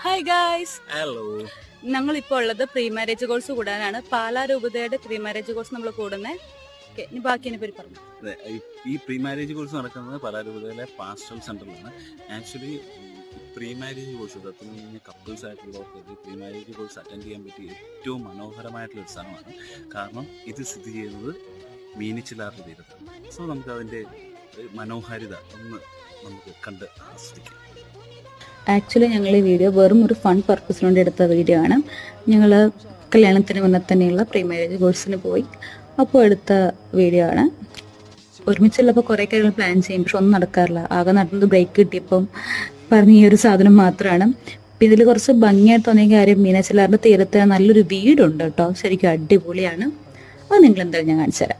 Hi guys hello ഞങ്ങൾ ഇപ്പോൾ ഉള്ളത് പ്രീ മാരേജ് കോഴ്സ് കൂടാനാണ്. പാലാ രൂപതയുടെ പ്രീ മാരേജ് കോഴ്സ് നമ്മൾ കൂടുന്നത് ബാക്കി എന്നെ പേര് പറഞ്ഞു ഈ- പ്രീ മാരേജ് കോഴ്സ് നടക്കുന്നത് പലാരൂപതയിലെ പാസ്റ്റൽ സെന്ററിലാണ് ആക്ച്വലി പ്രീ മാരേജ് കോഴ്സ് സത്യം കഴിഞ്ഞ കപ്പിൾസ് ആയിട്ടുള്ളവർക്ക് പ്രീ മാരേജ് കോഴ്സ് അറ്റൻഡ് ചെയ്യാൻ പറ്റിയ ഏറ്റവും മനോഹരമായിട്ടുള്ള ഒരു സ്ഥലമാണ്. കാരണം ഇത് സ്ഥിതി ചെയ്യുന്നത് മീനിച്ചിലാറിന്റെ തീരത്താണ്. സോ നമുക്ക് അതിന്റെ മനോഹാരിത ഒന്ന് നമുക്ക് കണ്ട് ആസ്വദിക്കാം. ആക്ച്വലി ഞങ്ങൾ ഈ വീഡിയോ വെറും ഒരു ഫൺ പർപ്പസിന് വേണ്ടി എടുത്ത വീഡിയോ ആണ്. ഞങ്ങൾ കല്യാണത്തിന് മുന്നേ തന്നെയുള്ള പ്രീ മാരേജ് കോഴ്സിന് പോയി. അപ്പോൾ എടുത്ത വീഡിയോ ആണ്. ഒരുമിച്ചുള്ളപ്പോൾ കുറേ കാര്യങ്ങൾ പ്ലാൻ ചെയ്യും പക്ഷെ ഒന്നും നടക്കാറില്ല. ആകെ നടന്നത് ബ്രേക്ക് കിട്ടിയപ്പം പറഞ്ഞ ഈ ഒരു സാധനം മാത്രമാണ് അപ്പം ഇതിൽ കുറച്ച് ഭംഗിയായിട്ട് തോന്നിയ കാര്യം മീനച്ചിലാറിന്റെ തീരത്ത് നല്ലൊരു വീടുണ്ട് കേട്ടോ. ശരിക്കും അടിപൊളിയാണ്. അത് നിങ്ങൾ എന്തായാലും ഞാൻ കാണിച്ചു തരാം.